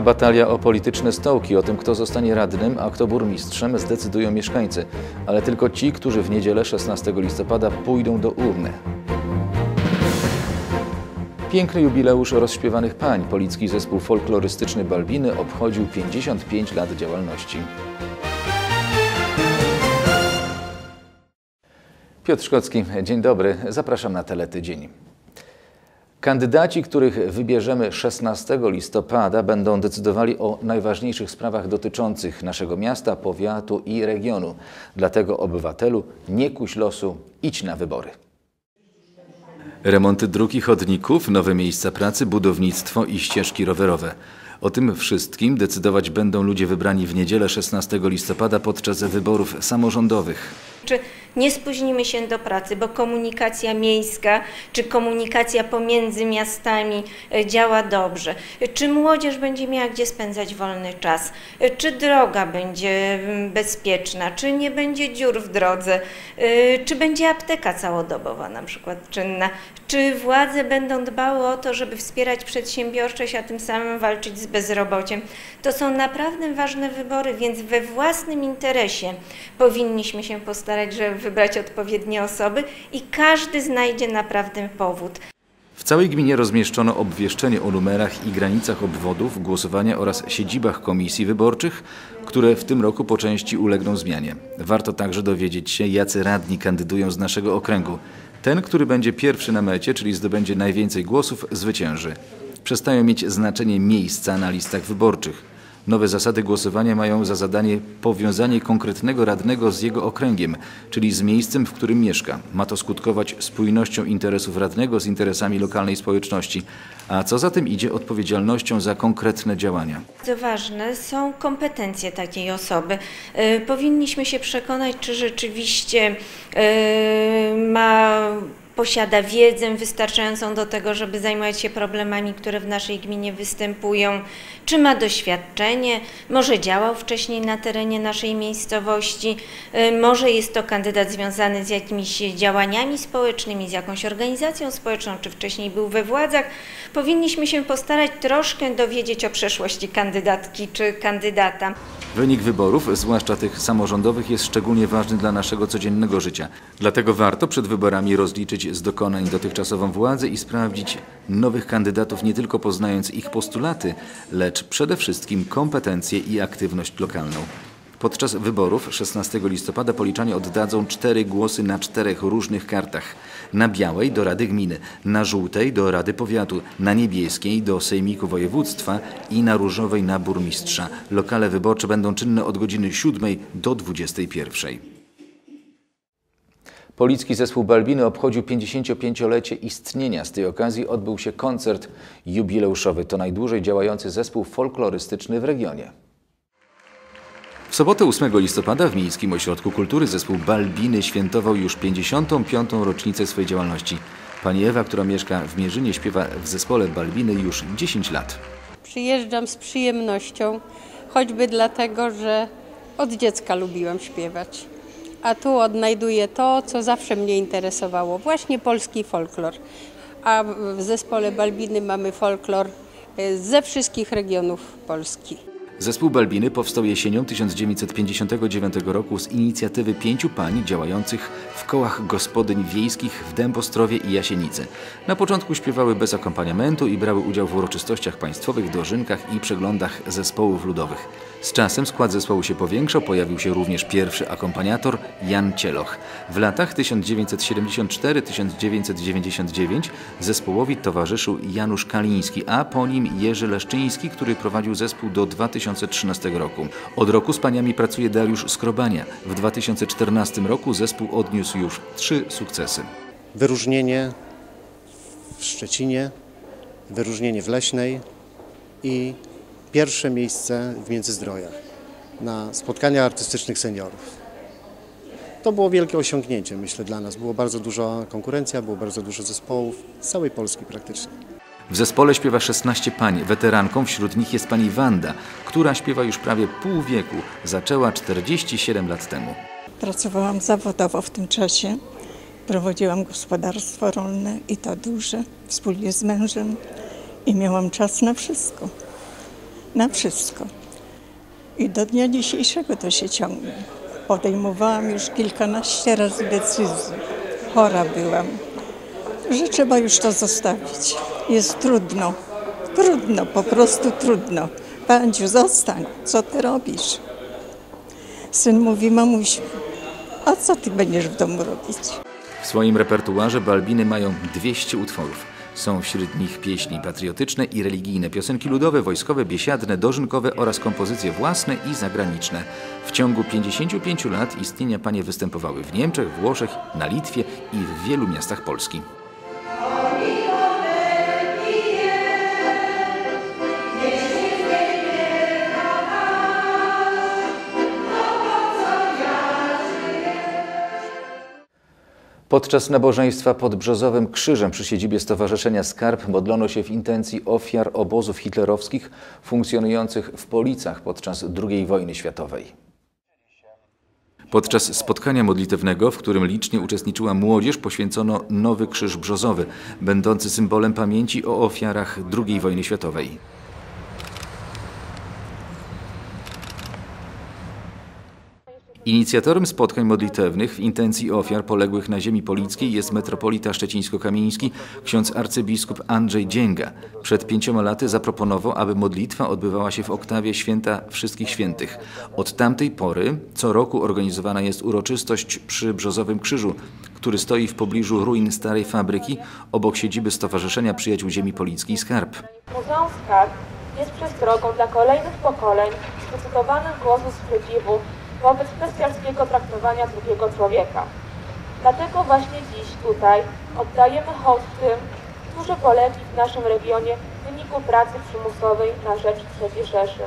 Trwa batalia o polityczne stołki. O tym, kto zostanie radnym, a kto burmistrzem, zdecydują mieszkańcy. Ale tylko ci, którzy w niedzielę 16 listopada pójdą do urny. Piękny jubileusz rozśpiewanych pań. Policki zespół folklorystyczny Balbiny obchodził 55 lat działalności. Piotr Szkocki, dzień dobry. Zapraszam na Teletydzień. Kandydaci, których wybierzemy 16 listopada, będą decydowali o najważniejszych sprawach dotyczących naszego miasta, powiatu i regionu. Dlatego obywatelu, nie kuś losu, idź na wybory. Remonty dróg i chodników, nowe miejsca pracy, budownictwo i ścieżki rowerowe. O tym wszystkim decydować będą ludzie wybrani w niedzielę 16 listopada podczas wyborów samorządowych. Czy nie spóźnimy się do pracy, bo komunikacja miejska czy komunikacja pomiędzy miastami e, działa dobrze? Czy młodzież będzie miała gdzie spędzać wolny czas? E, czy droga będzie mm, bezpieczna? Czy nie będzie dziur w drodze? E, czy będzie apteka całodobowa na przykład czynna? Czy władze będą dbały o to, żeby wspierać przedsiębiorczość, a tym samym walczyć z bezrobociem? To są naprawdę ważne wybory, więc we własnym interesie powinniśmy się postarać, żeby wybrać odpowiednie osoby i każdy znajdzie naprawdę powód. W całej gminie rozmieszczono obwieszczenie o numerach i granicach obwodów głosowania oraz siedzibach komisji wyborczych, które w tym roku po części ulegną zmianie. Warto także dowiedzieć się, jacy radni kandydują z naszego okręgu. Ten, który będzie pierwszy na mecie, czyli zdobędzie najwięcej głosów, zwycięży. Przestają mieć znaczenie miejsca na listach wyborczych. Nowe zasady głosowania mają za zadanie powiązanie konkretnego radnego z jego okręgiem, czyli z miejscem, w którym mieszka. Ma to skutkować spójnością interesów radnego z interesami lokalnej społeczności, a co za tym idzie odpowiedzialnością za konkretne działania. Bardzo ważne są kompetencje takiej osoby. E, powinniśmy się przekonać, czy rzeczywiście e, ma posiada wiedzę wystarczającą do tego, żeby zajmować się problemami, które w naszej gminie występują, czy ma doświadczenie, może działał wcześniej na terenie naszej miejscowości, y, może jest to kandydat związany z jakimiś działaniami społecznymi, z jakąś organizacją społeczną, czy wcześniej był we władzach. Powinniśmy się postarać troszkę dowiedzieć o przeszłości kandydatki czy kandydata. Wynik wyborów, zwłaszcza tych samorządowych, jest szczególnie ważny dla naszego codziennego życia. Dlatego warto przed wyborami rozliczyć z dokonań dotychczasową władzę i sprawdzić nowych kandydatów nie tylko poznając ich postulaty, lecz przede wszystkim kompetencje i aktywność lokalną. Podczas wyborów 16 listopada policzanie oddadzą cztery głosy na czterech różnych kartach. Na białej do Rady Gminy, na żółtej do Rady Powiatu, na niebieskiej do Sejmiku Województwa i na różowej na burmistrza. Lokale wyborcze będą czynne od godziny 7 do 21. Policki zespół Balbiny obchodził 55-lecie istnienia. Z tej okazji odbył się koncert jubileuszowy. To najdłużej działający zespół folklorystyczny w regionie. W sobotę 8 listopada w Miejskim Ośrodku Kultury zespół Balbiny świętował już 55. rocznicę swojej działalności. Pani Ewa, która mieszka w Mierzynie, śpiewa w zespole Balbiny już 10 lat. Przyjeżdżam z przyjemnością, choćby dlatego, że od dziecka lubiłam śpiewać. A tu odnajduję to, co zawsze mnie interesowało, właśnie polski folklor. A w zespole Balbiny mamy folklor e, ze wszystkich regionów Polski. Zespół Balbiny powstał jesienią 1959 roku z inicjatywy pięciu pań działających w kołach gospodyń wiejskich w Dębostrowie i Jasienicy. Na początku śpiewały bez akompaniamentu i brały udział w uroczystościach państwowych, dożynkach i przeglądach zespołów ludowych. Z czasem skład zespołu się powiększał, pojawił się również pierwszy akompaniator Jan Cieloch. W latach 1974-1999 zespołowi towarzyszył Janusz Kaliński, a po nim Jerzy Leszczyński, który prowadził zespół do 2013 roku. Od roku z paniami pracuje Dariusz Skrobania. W 2014 roku zespół odniósł już trzy sukcesy. Wyróżnienie w Szczecinie, wyróżnienie w Leśnej i pierwsze miejsce w Międzyzdrojach na spotkaniach artystycznych seniorów. To było wielkie osiągnięcie, myślę, dla nas. Było bardzo duża konkurencja, było bardzo dużo zespołów z całej Polski praktycznie. W zespole śpiewa 16 pań. Weteranką wśród nich jest pani Wanda, która śpiewa już prawie pół wieku. Zaczęła 47 lat temu. Pracowałam zawodowo w tym czasie. Prowadziłam gospodarstwo rolne i to duże, wspólnie z mężem i miałam czas na wszystko. na wszystko. I do dnia dzisiejszego to się ciągnie. Podejmowałam już kilkanaście razy decyzji. Chora byłam, że trzeba już to zostawić. Jest trudno, trudno, po prostu trudno. Panciu, zostań, co ty robisz? Syn mówi, mamusiu, a co ty będziesz w domu robić? W swoim repertuarze Balbiny mają 200 utworów. Są wśród nich pieśni patriotyczne i religijne, piosenki ludowe, wojskowe, biesiadne, dożynkowe oraz kompozycje własne i zagraniczne. W ciągu 55 lat istnienia panie występowały w Niemczech, Włoszech, na Litwie i w wielu miastach Polski. Podczas nabożeństwa pod Brzozowym Krzyżem przy siedzibie Stowarzyszenia Skarb modlono się w intencji ofiar obozów hitlerowskich funkcjonujących w Policach podczas II wojny światowej. Podczas spotkania modlitewnego, w którym licznie uczestniczyła młodzież, poświęcono Nowy Krzyż Brzozowy, będący symbolem pamięci o ofiarach II wojny światowej. Inicjatorem spotkań modlitewnych w intencji ofiar poległych na ziemi polickiej jest metropolita szczecińsko-kamieński ksiądz arcybiskup Andrzej Dzięga. Przed pięcioma laty zaproponował, aby modlitwa odbywała się w oktawie Święta Wszystkich Świętych. Od tamtej pory co roku organizowana jest uroczystość przy Brzozowym Krzyżu, który stoi w pobliżu ruin starej fabryki obok siedziby Stowarzyszenia Przyjaciół Ziemi Polickiej Skarb. Muzeum Skarb jest przestrogą dla kolejnych pokoleń zdecydowanych głosów sprzeciwu wobec bestialskiego traktowania drugiego człowieka. Dlatego właśnie dziś tutaj oddajemy hołd tym, którzy polegli w naszym regionie w wyniku pracy przymusowej na rzecz III Rzeszy.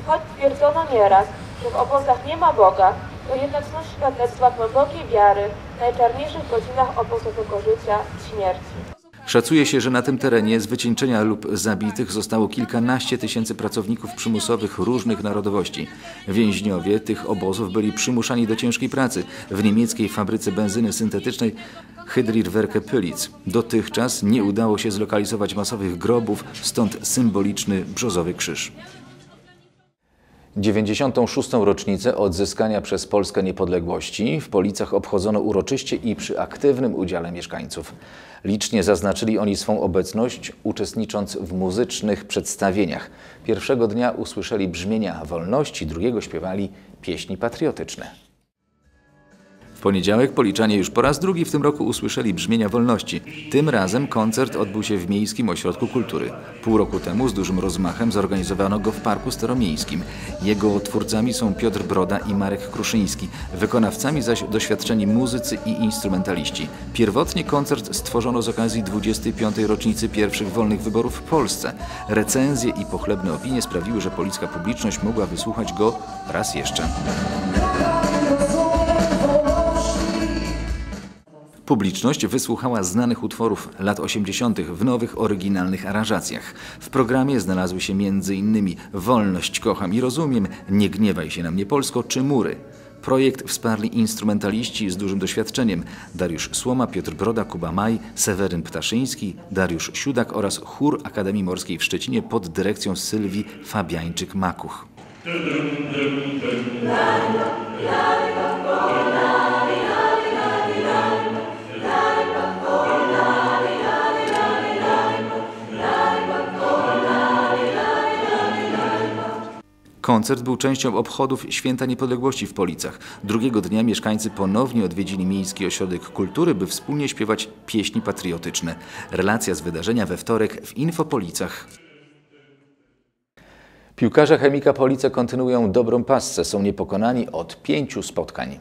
I choć twierdzono nieraz, że w obozach nie ma Boga, to jednak są świadectwa głębokiej wiary w najczarniejszych godzinach obozowego życia i śmierci. Szacuje się, że na tym terenie z wycieńczenia lub zabitych zostało kilkanaście tysięcy pracowników przymusowych różnych narodowości. Więźniowie tych obozów byli przymuszani do ciężkiej pracy w niemieckiej fabryce benzyny syntetycznej Hydrirwerke Pylitz. Dotychczas nie udało się zlokalizować masowych grobów, stąd symboliczny brzozowy krzyż. 96. rocznicę odzyskania przez Polskę niepodległości w Policach obchodzono uroczyście i przy aktywnym udziale mieszkańców. Licznie zaznaczyli oni swą obecność, uczestnicząc w muzycznych przedstawieniach. Pierwszego dnia usłyszeli brzmienia wolności, drugiego śpiewali pieśni patriotyczne. W poniedziałek Policzanie już po raz drugi w tym roku usłyszeli brzmienia wolności. Tym razem koncert odbył się w Miejskim Ośrodku Kultury. Pół roku temu z dużym rozmachem zorganizowano go w Parku Staromiejskim. Jego twórcami są Piotr Broda i Marek Kruszyński, wykonawcami zaś doświadczeni muzycy i instrumentaliści. Pierwotnie koncert stworzono z okazji 25. rocznicy pierwszych wolnych wyborów w Polsce. Recenzje i pochlebne opinie sprawiły, że policka publiczność mogła wysłuchać go raz jeszcze. Publiczność wysłuchała znanych utworów lat 80. w nowych, oryginalnych aranżacjach. W programie znalazły się m.in. Wolność, kocham i rozumiem, Nie gniewaj się na mnie Polsko czy Mury. Projekt wsparli instrumentaliści z dużym doświadczeniem Dariusz Słoma, Piotr Broda, Kuba Maj, Seweryn Ptaszyński, Dariusz Siudak oraz chór Akademii Morskiej w Szczecinie pod dyrekcją Sylwii Fabiańczyk-Makuch. Koncert był częścią obchodów Święta Niepodległości w Policach. Drugiego dnia mieszkańcy ponownie odwiedzili Miejski Ośrodek Kultury, by wspólnie śpiewać pieśni patriotyczne. Relacja z wydarzenia we wtorek w Infopolicach. Piłkarze Chemika Police kontynuują dobrą pasce. Są niepokonani od pięciu spotkań.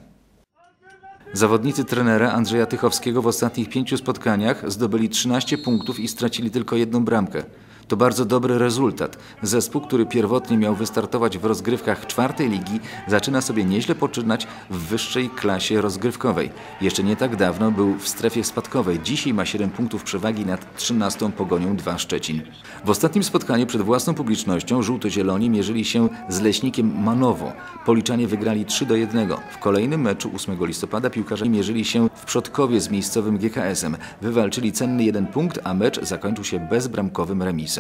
Zawodnicy trenera Andrzeja Tychowskiego w ostatnich pięciu spotkaniach zdobyli 13 punktów i stracili tylko jedną bramkę. To bardzo dobry rezultat. Zespół, który pierwotnie miał wystartować w rozgrywkach czwartej ligi, zaczyna sobie nieźle poczynać w wyższej klasie rozgrywkowej. Jeszcze nie tak dawno był w strefie spadkowej. Dzisiaj ma 7 punktów przewagi nad 13 Pogonią 2 Szczecin. W ostatnim spotkaniu przed własną publicznością żółto-zieloni mierzyli się z Leśnikiem Manowo. Policzanie wygrali 3 do 1. W kolejnym meczu 8 listopada piłkarze mierzyli się w Przodkowie z miejscowym GKS-em. Wywalczyli cenny jeden punkt, a mecz zakończył się bezbramkowym remisem.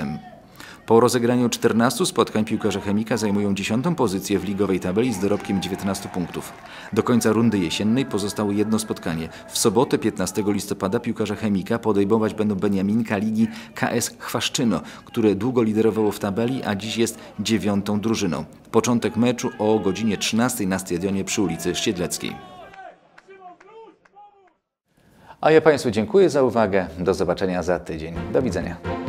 Po rozegraniu 14 spotkań piłkarze Chemika zajmują 10 pozycję w ligowej tabeli z dorobkiem 19 punktów. Do końca rundy jesiennej pozostało jedno spotkanie. W sobotę 15 listopada piłkarze Chemika podejmować będą Beniaminka Ligi KS Chwaszczyno, które długo liderowało w tabeli, a dziś jest dziewiątą drużyną. Początek meczu o godzinie 13 na stadionie przy ulicy Ściedleckiej. A ja Państwu dziękuję za uwagę. Do zobaczenia za tydzień. Do widzenia.